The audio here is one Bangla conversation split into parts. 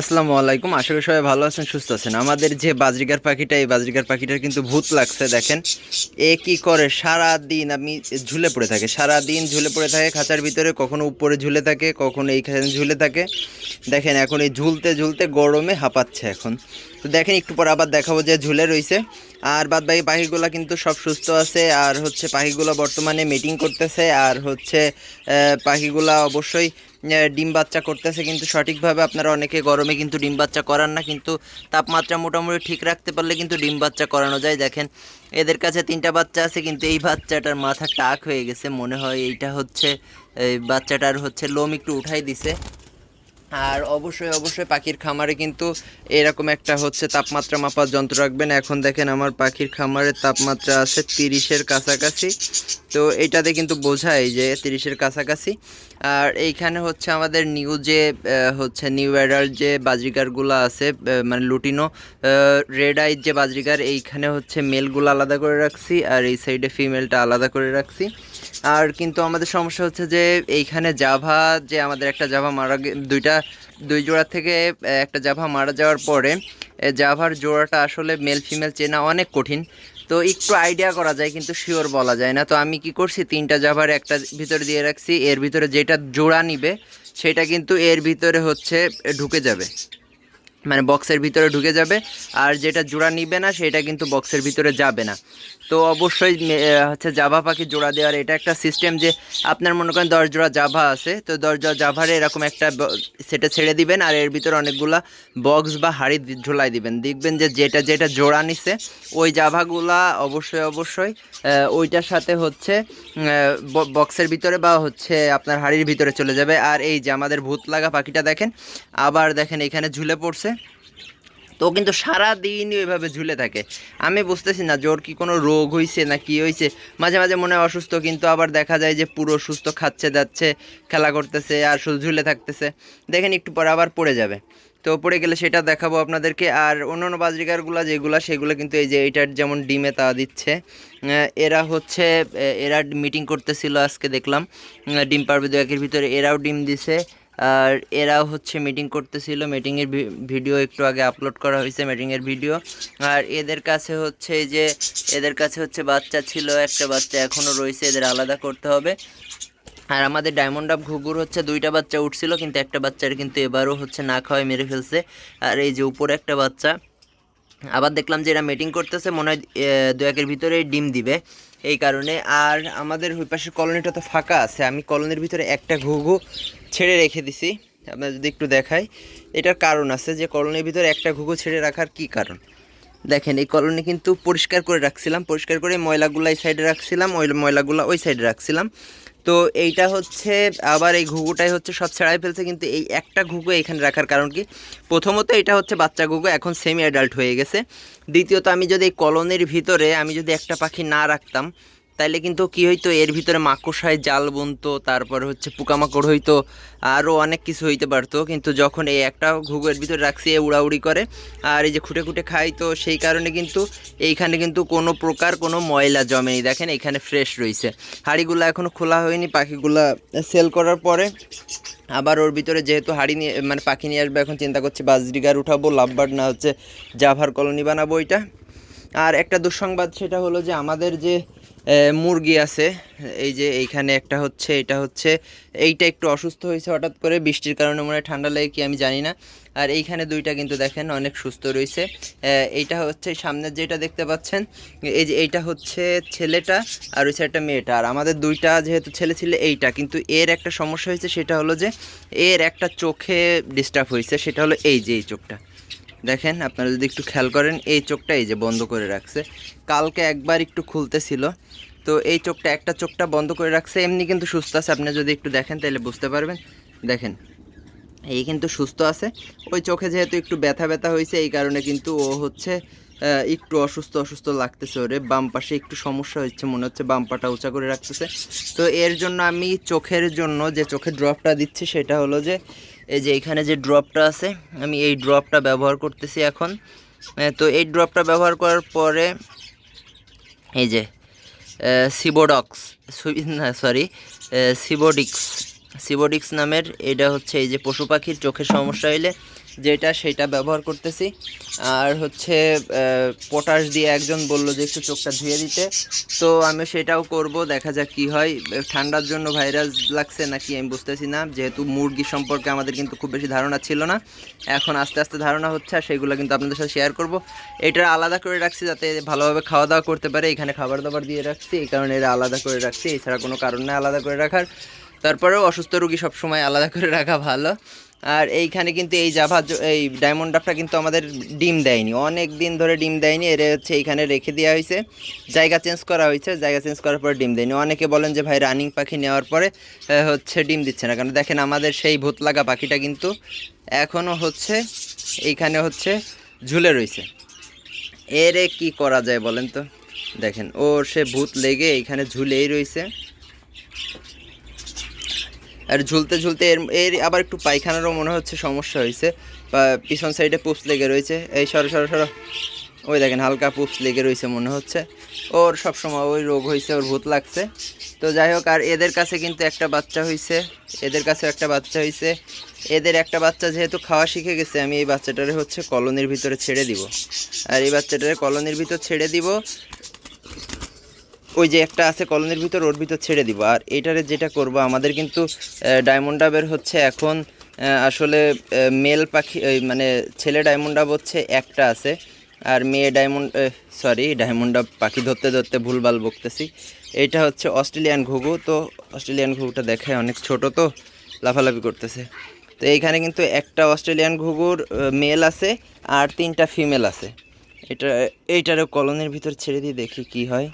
আসসালামু আলাইকুম। আশা করি সবাই ভালো আছেন, সুস্থ আছেন। আমাদের যে বাজরিকার পাখিটা, এই বাজরিকার পাখিটার কিন্তু ভূত লাগছে, দেখেন। এ কি করে? সারা দিন আমি ঝুলে পড়ে থাকে সারা দিন ঝুলে পড়ে থাকে, খাঁচার ভিতরে, কখনো উপরে ঝুলে থাকে, কখনো এইখানে ঝুলে থাকে। দেখেন, এখন এই ঝুলতে ঝুলতে গরমে হাঁপাচ্ছে এখন। তো দেখেন, একটু পর আবার দেখাবো যে ঝুলে রইছে। আর বাদ বাকি পাখিগুলো কিন্তু সব সুস্থ আছে, আর হচ্ছে পাখিগুলো বর্তমানে মিটিং করতেছে, আর হচ্ছে পাখিগুলা অবশ্যই ডিম বাচ্চা করতেছে, কিন্তু সঠিকভাবে আপনারা অনেকে গরমে কিন্তু ডিম বাচ্চা করান না, কিন্তু তাপমাত্রা মোটামুটি ঠিক রাখতে পারলে কিন্তু ডিম বাচ্চা করানো যায়। দেখেন, এদের কাছে তিনটা বাচ্চা আছে, কিন্তু এই বাচ্চাটার মাথা টাক হয়ে গেছে, মনে হয় এইটা হচ্ছে, এই বাচ্চাটার হচ্ছে লোম একটু উঠাই দিছে। আর অবশ্যই অবশ্যই পাখির খামারে কিন্তু এরকম একটা হচ্ছে তাপমাত্রা মাপার যন্ত্র রাখবেন। এখন দেখেন আমার পাখির খামারের তাপমাত্রা আছে তিরিশের কাছাকাছি। তো এটাতে কিন্তু বোঝায় যে তিরিশের কাছাকাছি। আর এইখানে হচ্ছে আমাদের নিউ যে হচ্ছে নিউ অ্যাডাল্ট যে বাজরিকারগুলো আছে মানে লুটিনো রেড আইজ যে বাজরিকার এইখানে হচ্ছে মেলগুলো আলাদা করে রাখছি আর এই সাইডে ফিমেলটা আলাদা করে রাখছি। আর কিন্তু আমাদের সমস্যা হচ্ছে যে এইখানে জাভা যে আমাদের একটা জাভা মারা দুইটা, দুই জোড়া থেকে একটা জাভা মারা যাওয়ার পরে জাভার জোড়াটা আসলে মেল ফিমেল চেনা অনেক কঠিন। তো একটু আইডিয়া করা যায়, কিন্তু শিওর বলা যায় না। তো আমি কি করছি? তিনটা জাভার একটা ভিতরে দিয়ে রাখছি। এর ভিতরে যেটা জোড়া নিবে, সেটা কিন্তু এর ভিতরে হচ্ছে ঢুকে যাবে। মানে বক্সের ভিতরে ঢুকে যাবে। আর যেটা জোড়া নিবে না, সেটা কিন্তু বক্সের ভিতরে যাবে না। তো অবশ্যই হচ্ছে জাভা পাখি জোড়া দেওয়ার এটা একটা সিস্টেম যে আপনার মনে করেন দশ জোড়া জাভা আছে, তো দশ জোড়া জাভারে এরকম একটা সেটা ছেড়ে দিবেন আর এর ভিতরে অনেকগুলা বক্স বা হাড়ি ঝোলাই দিবেন। দেখবেন যে যেটা যেটা জোড়া নিছে, ওই জাভাগুলা অবশ্যই অবশ্যই ওইটার সাথে হচ্ছে বক্সের ভিতরে বা হচ্ছে আপনার হাড়ির ভিতরে চলে যাবে। আর এই যে আমাদের ভূত লাগা পাখিটা দেখেন, আবার দেখেন এখানে ঝুলে পড়ছে। তো কিন্তু সারা দিন ওইভাবে ঝুলে থাকে। আমি বুঝতেছি না ওর কি কোনো রোগ হয়েছে না কি হয়েছে মাঝে মাঝে মনে অসুস্থ, কিন্তু আবার দেখা যায় যে পুরো সুস্থ খাচ্ছে, যাচ্ছে, খেলা করতেছে আর শুধু ঝুলে থাকতেছে। দেখেন একটু পর আবার পড়ে যাবে। তো পড়ে গেলে সেটা দেখাবো আপনাদেরকে। আর অন্য অন্য বাজরিকারগুলো যেগুলো, সেগুলো কিন্তু এই যে এইটার যেমন ডিমে তা দিচ্ছে। এরা হচ্ছে এরা মিটিং করতেছিল আজকে দেখলাম। ডিম পারবে দু একের ভিতরে। এরাও ডিম দিছে। আর এরাও হচ্ছে মিটিং করতেছিল মিটিংয়ের ভিডিও একটু আগে আপলোড করা হয়েছে মিটিংয়ের ভিডিও আর এদের কাছে হচ্ছে যে, এদের কাছে হচ্ছে বাচ্চা ছিল, একটা বাচ্চা এখনও রয়েছে, এদের আলাদা করতে হবে। আর আমাদের ডায়মন্ড আপ ঘুঘুর হচ্ছে দুইটা বাচ্চা উঠছিল, কিন্তু একটা বাচ্চার কিন্তু এবারও হচ্ছে না খাওয়ায় মেরে ফেলছে। আর এই যে উপরে একটা বাচ্চা, আবার দেখলাম যে এরা মিটিং করতেছে, মনে হয় দু একের ভিতরে ডিম দিবে। এই কারণে, আর আমাদের ওই পাশের কলোনিটা তো ফাঁকা আছে, আমি কলোনির ভিতরে একটা ঘুঘু ছেড়ে রেখে দিছি। আপনার যদি একটু দেখাই, এটার কারণ আছে যে কলোনির ভিতরে একটা ঘুঘু ছেড়ে রাখার কি কারণ? দেখেন, এই কলোনি কিন্তু পরিষ্কার করে রাখছিলাম, পরিষ্কার করে ময়লাগুলো এই সাইডে রাখছিলাম, ওই ময়লাগুলো ওই সাইডে রাখছিলাম। তো এইটা হচ্ছে, আবার এই ঘুঘুটাই হচ্ছে সব ছাড়াই ফেলছে, কিন্তু এই একটা ঘুঘু এখানে রাখার কারণ কি? প্রথমত এটা হচ্ছে বাচ্চা ঘুঘু, এখন সেমি অ্যাডাল্ট হয়ে গেছে। দ্বিতীয়ত আমি যদি এই কলোনির ভিতরে আমি যদি একটা পাখি না রাখতাম তাইলে কিন্তু কি হইতো, এর ভিতরে মাকড়সায় জাল বুনতো, তারপর হচ্ছে পোকামাকড় হইতো আরও অনেক কিছু হইতে পারতো। কিন্তু যখন এই একটা ঘুঘুয়ের ভিতরে রাখছি, এ উড়াউড়ি করে, আর এই যে খুঁটে খুঁটে খাই, তো সেই কারণে কিন্তু এইখানে কিন্তু কোনো প্রকার কোনো ময়লা জমেনি দেখেন এখানে ফ্রেশ রয়েছে হাঁড়িগুলো এখনও খোলা হয়নি, পাখিগুলা সেল করার পরে আবার ওর ভিতরে যেহেতু হাড়ি নিয়ে মানে পাখি নিয়ে আসবে, এখন চিন্তা করছি বাজরিগার উঠাবো, লাভবার্ড না হচ্ছে জাভার কলোনি বানাবো ওইটা। আর একটা দুঃসংবাদ, সেটা হলো যে আমাদের যে মুরগি আছে। এই যে এইখানে একটা হচ্ছে, এটা হচ্ছে। এইটা একটু অসুস্থ হয়েছে হঠাৎ করে, বৃষ্টির কারণে মনে হয় ঠান্ডা লাগে কি আমি জানি না। আর এইখানে দুইটা কিন্তু দেখেন, অনেক সুস্থ রয়েছে। এইটা হচ্ছে সামনের যেটা দেখতে পাচ্ছেন, এই যে এইটা হচ্ছে ছেলেটা আর হচ্ছে একটা মেয়েটা। আর আমাদের দুইটা যেহেতু ছেলে ছিল, এইটা। কিন্তু এর একটা সমস্যা হয়েছে, সেটা হলো যে এর একটা চোখে ডিস্টার্ব হয়েছে, সেটা হলো এই যে এই চোখটা। দেখেন, আপনারা যদি একটু খেয়াল করেন, এই চোখটা এই যে বন্ধ করে রাখছে। কালকে একবার একটু খুলতেছিল। তো এই চোখটা, একটা চোখটা বন্ধ করে রাখছে, এমনি কিন্তু সুস্থ আছে। আপনি যদি একটু দেখেন, তাহলে বুঝতে পারবেন। দেখেন, এই কিন্তু সুস্থ আছে। ওই চোখে যেহেতু একটু ব্যথা ব্যথা হয়েছে, এই কারণে কিন্তু ও হচ্ছে একটু অসুস্থ অসুস্থ লাগতেছে ওরে। বাম পাশে একটু সমস্যা হচ্ছে, মনে হচ্ছে বাম পাটা উঁচা করে রাখতেছে। তো এর জন্য আমি চোখের জন্য যে চোখের ড্রপটা দিচ্ছি, সেটা হলো যে এই যে এখানে যে ড্রপটা আছে, আমি এই ড্রপটা ব্যবহার করতেছি এখন। তো এই ড্রপটা ব্যবহার করার পরে, এই যে সিবোডক্স না সরি সিবোডিক্স সিবোডিক্স নামের, এটা হচ্ছে এই যে পশু পাখির চোখের সমস্যা হইলে যেটা সেটা ব্যবহার করতেছি। আর হচ্ছে পটাশ দিয়ে একজন বলল যে একটু চোখটা ধুয়ে দিতে। তো আমি সেটাও করব, দেখা যাক কি হয়। ঠান্ডার জন্য ভাইরাস লাগছে নাকি আমি বুঝতেছি না। যেহেতু মুরগি সম্পর্কে আমাদের কিন্তু খুব বেশি ধারণা ছিল না। এখন আস্তে আস্তে ধারণা হচ্ছে, আর সেগুলো কিন্তু আপনাদের সাথে শেয়ার করব। এটা আলাদা করে রাখছি যাতে ভালোভাবে খাওয়া দাওয়া করতে পারে। এখানে খাবার দাবার দিয়ে রাখছি, এই কারণে এরা আলাদা করে রাখছি। এছাড়া কোনো কারণ নেই আলাদা করে রাখার। তারপরেও অসুস্থ রোগী সবসময় আলাদা করে রাখা ভালো। আর এইখানে কিন্তু এই জাভা এই ডায়মন্ড ডাবটা কিন্তু আমাদের ডিম দেয়নি। অনেক দিন ধরে ডিম দেয়নি, এর হচ্ছে এইখানে রেখে দেওয়া হয়েছে। জায়গা চেঞ্জ করা হয়েছে, জায়গা চেঞ্জ করার পরে ডিম দেয়নি। অনেকে বলেন যে, ভাই রানিং পাখি নেওয়ার পরে হচ্ছে ডিম দিচ্ছে না। কারণ দেখেন আমাদের সেই ভূত লাগা পাখিটা কিন্তু এখনও হচ্ছে এইখানে হচ্ছে ঝুলে রয়েছে এরে কি করা যায় বলেন তো? দেখেন, ওর সে ভূত লেগে এইখানে ঝুলেই রয়েছে আর ঝুলতে ঝুলতে এর এর আবার একটু পায়খানারও মনে হচ্ছে সমস্যা হয়েছে। পিছন সাইডে পুপস লেগে রয়েছে। এই সরো সরো সরো। ওই দেখেন হালকা পুপস লেগে রয়েছে মনে হচ্ছে। ওর সব সময় ওই রোগ হয়েছে, ওর ভূত লাগছে। তো যাই হোক, আর এদের কাছে কিন্তু একটা বাচ্চা হয়েছে। এদের কাছে একটা বাচ্চা হয়েছে। এদের একটা বাচ্চা যেহেতু খাওয়া শিখে গেছে, আমি এই বাচ্চাটারে হচ্ছে কলোনির ভিতরে ছেড়ে দিব। আর এই বাচ্চাটারে কলোনির ভিতর ছেড়ে দিব। ওই যে একটা আছে কলোনির ভিতর, ওর ভিতর ছেড়ে দিব। আর এটারে যেটা করব, আমাদের কিন্তু ডায়মন্ড ডাবের হচ্ছে এখন আসলে মেল পাখি মানে ছেলে ডায়মন্ড ডাব হচ্ছে একটা আছে, আর মেয়ে ডায়মন্ড সরি ডায়মন্ড ডাব পাখি ধরতে ধরতে ভুলভাল বকতেছি। এটা হচ্ছে অস্ট্রেলিয়ান ঘুঘু, তো অস্ট্রেলিয়ান ঘুঘুটা দেখায় অনেক ছোট তো, লাফালাফি করতেছে। তো এইখানে কিন্তু একটা অস্ট্রেলিয়ান ঘুঘুর মেল আছে, আর তিনটা ফিমেল আছে। এটা, এইটারও কলোনির ভিতর ছেড়ে দিয়ে দেখি কি হয়।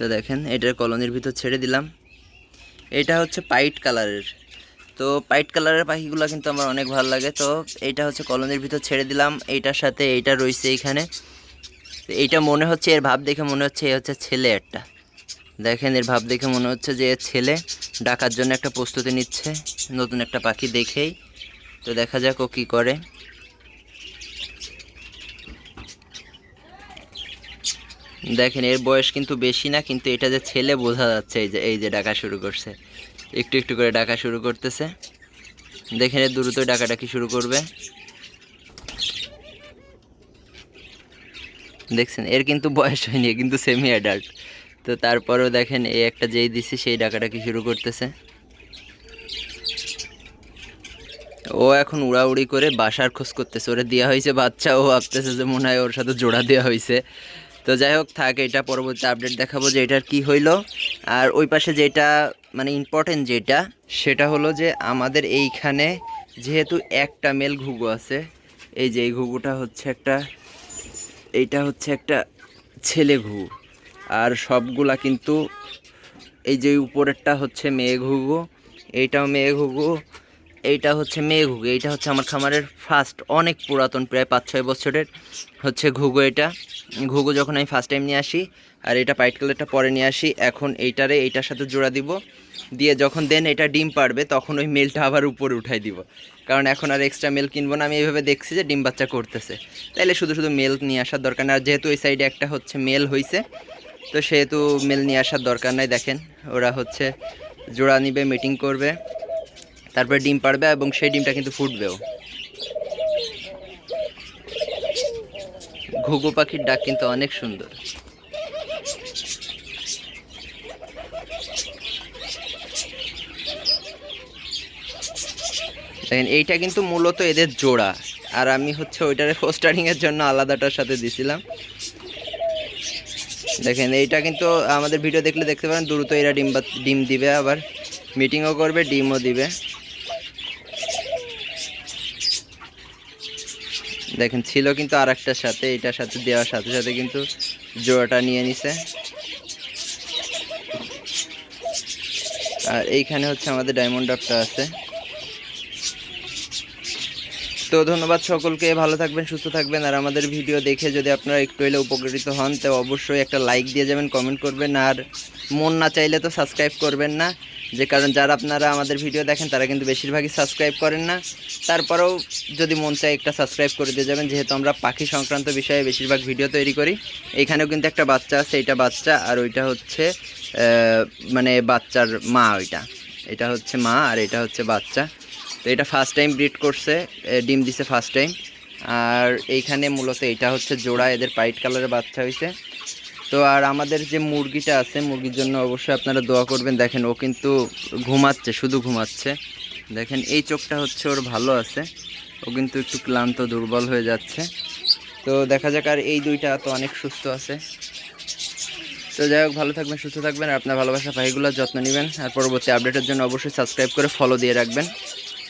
তো দেখেন, এটার কলোনির ভিতর ছেড়ে দিলাম। এটা হচ্ছে পাইট কালারের। তো পাইট কালারের পাখিগুলো কিন্তু আমার অনেক ভালো লাগে। তো এইটা হচ্ছে কলোনির ভিতর ছেড়ে দিলাম। এইটার সাথে এইটা রয়েছে এইখানে। এইটা মনে হচ্ছে এর ভাব দেখে মনে হচ্ছে এ হচ্ছে ছেলে একটা। দেখেন, এর ভাব দেখে মনে হচ্ছে যে ছেলে। ডাকার জন্য একটা প্রস্তুতি নিচ্ছে, নতুন একটা পাখি দেখেই। তো দেখা যাক ও কী করে। দেখেন, এর বয়স কিন্তু বেশি না, কিন্তু এটা যে ছেলে বোঝা যাচ্ছে এই যে এই যে ডাকা শুরু করছে। একটু একটু করে ডাকা শুরু করতেছে। দেখেন, এর দ্রুত ডাকাডাকি শুরু করবে। দেখছেন, এর কিন্তু বয়স হয়নি কিন্তু সেমি অ্যাডাল্ট তো তারপরেও দেখেন এই একটা যেই দিছি, সেই ডাকাডাকি শুরু করতেছে। ও এখন উড়াউড়ি করে বাসার খোঁজ করতেছে। ওরে দেওয়া হয়েছে বাচ্চা, ও ভাবতেছে যে মনে হয় ওর সাথে জোড়া দেওয়া হয়েছে। তো যাই হোক, থাক, এটা পরবর্তী আপডেট দেখাবো যে এটার কি হইল। আর ওই পাশে যেটা মানে ইম্পর্টেন্ট যেটা, সেটা হলো যে আমাদের এইখানে যেহেতু একটা মেল ঘুঘু আছে, এই যে এই ঘুঘুটা হচ্ছে একটা, এইটা হচ্ছে একটা ছেলে ঘুঘু। আর সবগুলা কিন্তু এই যে উপরেরটা হচ্ছে মেয়ে ঘুঘু, এইটাও মেয়ে ঘুঘু, এইটা হচ্ছে মেয়ে ঘুঘু, এইটা হচ্ছে আমার খামারের ফার্স্ট অনেক পুরাতন, প্রায় পাঁচ ছয় বছরের হচ্ছে ঘুঘু এটা। ঘুঘু যখন আমি ফার্স্ট টাইম নিয়ে আসি, আর এটা পাইট কালারটা পরে নিয়ে আসি, এখন এইটারে এইটার সাথে জোড়া দিব। দিয়ে যখন দেন এটা ডিম পারবে, তখন ওই মেলটা আবার উপরে উঠাই দিব। কারণ এখন আর এক্সট্রা মেল কিনবো না, আমি এইভাবে দেখছি যে ডিম বাচ্চা করতেছে। তাইলে শুধু শুধু মেল নিয়ে আসার দরকার না, আর যেহেতু ওই সাইডে একটা হচ্ছে মেল হয়েছে তো সেহেতু মেল নিয়ে আসার দরকার নাই, দেখেন। ওরা হচ্ছে জোড়া নিবে মিটিং করবে, তারপরে ডিম পারবে, এবং সেই ডিমটা কিন্তু ফুটবেও। ঘুঘু পাখির ডাক কিন্তু অনেক সুন্দর। দেখেন, এইটা কিন্তু মূলত এদের জোড়া। আর আমি হচ্ছে ওইটারে পোস্টারিং এর জন্য আলাদাটার সাথে দিছিলাম। দেখেন, এইটা কিন্তু আমাদের ভিডিও দেখলে দেখতে পারেন, দ্রুত এরা ডিম ডিম দিবে আবার। মিটিংও করবে, ডিমও দিবে। দেখেন, ছিল কিন্তু আর একটার সাথে, এটার সাথে দেওয়ার সাথে সাথে কিন্তু জোড়াটা নিয়ে নিছে। আর এইখানে হচ্ছে আমাদের ডায়মন্ড ডকটা আছে। তো ধন্যবাদ সকলকে, ভালো থাকবেন, সুস্থ থাকবেন। আর আমাদের ভিডিও দেখে যদি আপনারা একটু হলে উপকৃত হন, তো অবশ্যই একটা লাইক দিয়ে যাবেন কমেন্ট করবেন। আর মন না চাইলে তো সাবস্ক্রাইব করবেন না। যে কারণ যারা আপনারা আমাদের ভিডিও দেখেন, তারা কিন্তু বেশিরভাগই সাবস্ক্রাইব করেন না। তারপরেও যদি মন চায় একটা সাবস্ক্রাইব করে দিয়ে যাবেন, যেহেতু আমরা পাখি সংক্রান্ত বিষয়ে বেশিরভাগ ভিডিও তৈরি করি, এখানেও কিন্তু একটা বাচ্চা আছে, এইটা বাচ্চা, আর ওইটা হচ্ছে মানে বাচ্চার মা ওইটা। এটা হচ্ছে মা, আর এটা হচ্ছে বাচ্চা। তো এটা ফার্স্ট টাইম ব্রিড করছে ডিম দিছে ফার্স্ট টাইম আর এইখানে মূলত এটা হচ্ছে জোড়া, এদের পাইট কালারের বাচ্চা হয়েছে তো আর আমাদের যে মুরগিটা আছে, মুরগির জন্য অবশ্যই আপনারা দোয়া করবেন। দেখেন, ও কিন্তু ঘুমাচ্ছে, শুধু ঘুমাচ্ছে। দেখেন, এই চোখটা হচ্ছে ওর ভালো আছে। ও কিন্তু একটু ক্লান্ত, দুর্বল হয়ে যাচ্ছে। তো দেখা যাক, আর এই দুইটা তো অনেক সুস্থ আছে। তো যাই হোক, ভালো থাকবেন, সুস্থ থাকবেন। আর আপনার ভালোবাসা, পাখিগুলোর যত্ন নেবেন। আর পরবর্তী আপডেটের জন্য অবশ্যই সাবস্ক্রাইব করে ফলো দিয়ে রাখবেন।